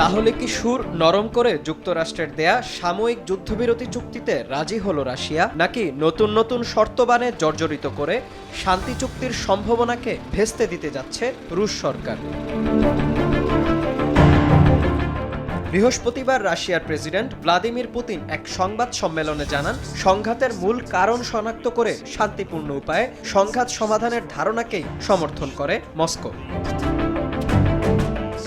তাহলে কি সুর নরম করে যুক্তরাষ্ট্রের দেয়া সাময়িক যুদ্ধবিরতি চুক্তিতে রাজি হলো রাশিয়া? নাকি নতুন নতুন শর্তবানে জর্জরিত করে শান্তি চুক্তির সম্ভাবনাকে ভেস্তে দিতে যাচ্ছে রুশ সরকার? বৃহস্পতিবার রাশিয়ার প্রেসিডেন্ট ভ্লাদিমির পুতিন এক সংবাদ সম্মেলনে জানান, সংঘাতের মূল কারণ শনাক্ত করে শান্তিপূর্ণ উপায়ে সংঘাত সমাধানের ধারণাকেই সমর্থন করে মস্কো।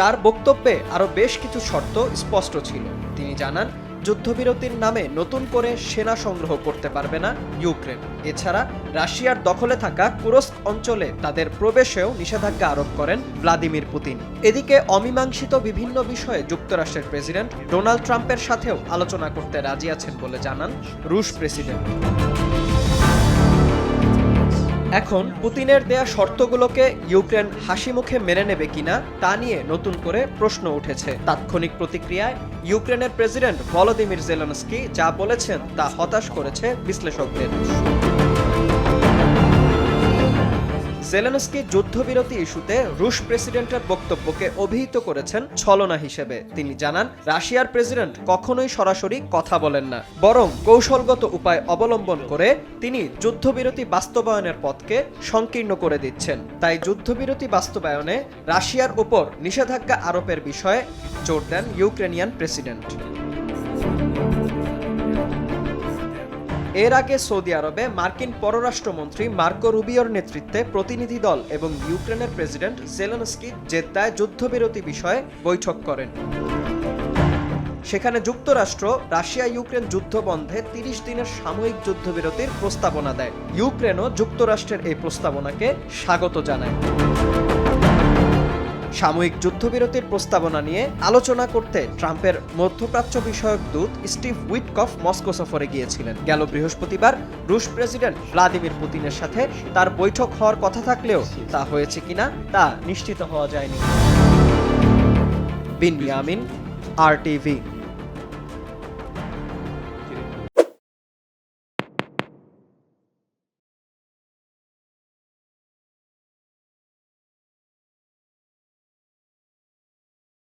তার বক্তব্যে আরও বেশ কিছু শর্ত স্পষ্ট ছিল। তিনি জানান, যুদ্ধবিরতির নামে নতুন করে সেনা সংগ্রহ করতে পারবে না ইউক্রেন। এছাড়া রাশিয়ার দখলে থাকা কুরস্ক অঞ্চলে তাদের প্রবেশেও নিষেধাজ্ঞা আরোপ করেন ভ্লাদিমির পুতিন। এদিকে অমীমাংসিত বিভিন্ন বিষয়ে যুক্তরাষ্ট্রের প্রেসিডেন্ট ডোনাল্ড ট্রাম্পের সাথেও আলোচনা করতে রাজি আছেন বলে জানান রুশ প্রেসিডেন্ট। এখন পুতিনের দেয়া শর্তগুলোকে ইউক্রেন হাসি মুখে মেনে নেবে কিনা তা নিয়ে নতুন করে প্রশ্ন উঠেছে। তাৎক্ষণিক প্রতিক্রিয়ায় ইউক্রেনের প্রেসিডেন্ট ভলোদিমির জেলেনস্কি যা বলেছেন তা হতাশ করেছে বিশ্লেষকদের। জেলেনস্কি যুদ্ধবিরতি ইস্যুতে রুশ প্রেসিডেন্টের বক্তব্যকে অভিহিত করেছেন ছলনা হিসেবে। তিনি জানান, রাশিয়ার প্রেসিডেন্ট কখনোই সরাসরি কথা বলেন না, বরং কৌশলগত উপায় অবলম্বন করে তিনি যুদ্ধবিরতি বাস্তবায়নের পথকে সংকীর্ণ করে দিচ্ছেন। তাই যুদ্ধবিরতি বাস্তবায়নে রাশিয়ার উপর নিষেধাজ্ঞা আরোপের বিষয়ে জোর দেন ইউক্রেনিয়ান প্রেসিডেন্ট। এর আগে সৌদি আরবে মার্কিন পররাষ্ট্রমন্ত্রী মার্কো রুবিওর নেতৃত্বে প্রতিনিধি দল এবং ইউক্রেনের প্রেসিডেন্ট জেলেনস্কি জেদ্দায় যুদ্ধবিরতি বিষয়ে বৈঠক করেন। সেখানে যুক্তরাষ্ট্র, রাশিয়া, ইউক্রেন যুদ্ধ বন্ধে তিরিশ দিনের সাময়িক যুদ্ধবিরতির প্রস্তাবনা দেয়। ইউক্রেনও যুক্তরাষ্ট্রের এই প্রস্তাবনাকে স্বাগত জানায়। সাময়িক যুদ্ধবিরতির প্রস্তাবনা নিয়ে আলোচনা করতে ট্রাম্পের মধ্যপ্রাচ্য বিষয়ক দূত স্টিভ উইটকফ মস্কো সফরে গিয়েছিলেন। গেল বৃহস্পতিবার রুশ প্রেসিডেন্ট ভ্লাদিমির পুতিনের সাথে তার বৈঠক হওয়ার কথা থাকলেও তা হয়েছে কিনা তা নিশ্চিত হওয়া যায়নি। বিন ইয়ামিন আর টিভি